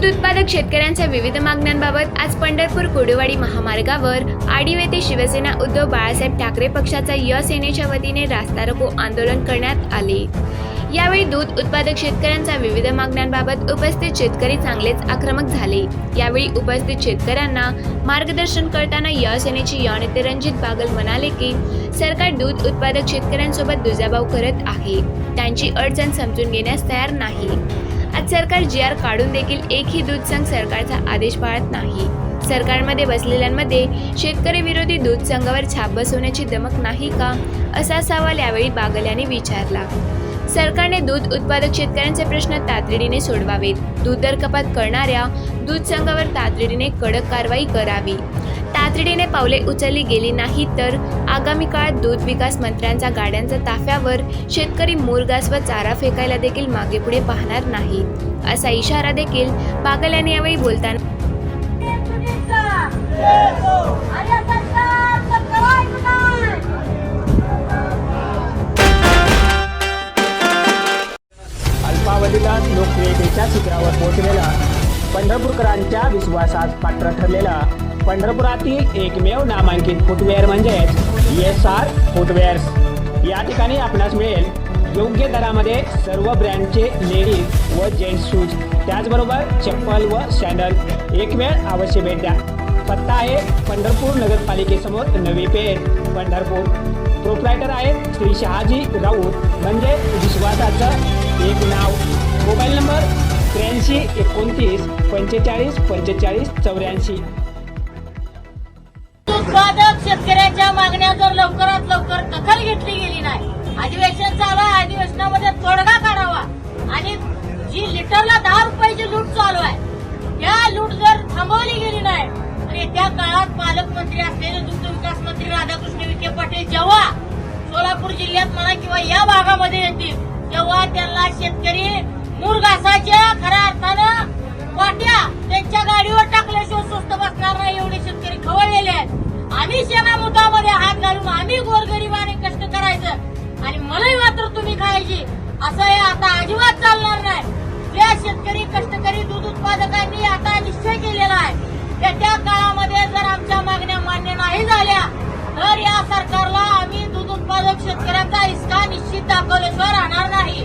दूध उत्पादक शेतकऱ्यांच्या विविध मागण्यांबाबत आज पंढरपूर कुडेवाडी महामार्गावर आडीव येथे शिवसेना उद्धव बाळासाहेब ठाकरे पक्षाचा य सेनेच्या वतीने रास्ता रोको आंदोलन करण्यात आले. यावेळी दूध उत्पादक शेतकऱ्यांच्या विविध मागण्यांबाबत उपस्थित शेतकरी चांगलेच आक्रमक झाले. यावेळी उपस्थित शेतकऱ्यांना मार्गदर्शन करताना य सेनेचे य नेते रणजित बागल म्हणाले की सरकार दूध उत्पादक शेतकऱ्यांसोबत दुजाभाव करत आहे. त्यांची अडचण समजून घेण्यास तयार नाही. आज सरकार जी आर काढून देखील एकही दूध संघ सरकारचा आदेश पाळत नाही. सरकारमध्ये बसलेल्यांमध्ये शेतकरी विरोधी दूध संघावर छाप बसवण्याची दमक नाही का? असा सवाल यावेळी बागल यांनी विचारला. सरकारने दूध उत्पादक शेतकऱ्यांचे प्रश्न तातडीने सोडवावेत. दूध दर कपात करणाऱ्या दूध संघावर तातडीने कडक कारवाई करावी. तातडीने पावले उचलली गेली नाही तर आगामी काळात दूध विकास मंत्र्यांच्या गाड्यांच्या ताफ्यावर शेतकरी मुरगास व चारा फेकायला देखील मागे पुढे पाहणार नाही. असा इशारा देखील बागल यांनी यावेळी बोलताना अल्पावधीला लोकप्रियतेच्या शिखरावर पोहोचलेला पंढरपूरकरांच्या विश्वासात पात्र ठरलेला पंढरपुरातील एकमेव नामांकित फुटवेअर म्हणजेच एस आर फुटवेअर्स या ठिकाणी आपणास मिळेल योग्य दरामध्ये सर्व ब्रँडचे लेडीज व जेंट्स शूज त्याचबरोबर चप्पल व सँडल एक वेळ अवश्य भेट द्या. पत्ता आहे पंढरपूर नगरपालिकेसमोर नवी पेठ पंढरपूर. प्रोप्रायटर आहेत श्री शहाजी राऊत. म्हणजे विश्वासाचं एक नाव. मोबाईल नंबर त्र्याऐंशी एकोणतीस पंचेचाळीस पंचेचाळीस चौऱ्याऐंशी. उत्पादक शेतकऱ्यांच्या मागण्या जर लवकरात लवकर दखल घेतली गेली नाही. अधिवेशन चालू आहे अधिवेशनामध्ये तोडगा काढावा. आणि जी लिटरला दहा रुपयाची लूट चालू आहे या लूट जर थांबवली गेली नाही तर येत्या काळात पालकमंत्री असलेले दुग्धविकास मंत्री राधाकृष्ण विखे पाटील जेव्हा सोलापूर जिल्ह्यात म्हणा किंवा या भागामध्ये येतील तेव्हा त्या पाहिजे. असं हे आता अजिबात चालणार नाही. त्या शेतकरी कष्टकरी दूध उत्पादकांनी आता निश्चय केलेला आहे. येत्या काळामध्ये जर आमच्या मागण्या मान्य नाही झाल्या तर या सरकारला आम्ही दूध उत्पादक शेतकऱ्यांचा हिसका निश्चित दाखवल्याशिवाय राहणार नाही.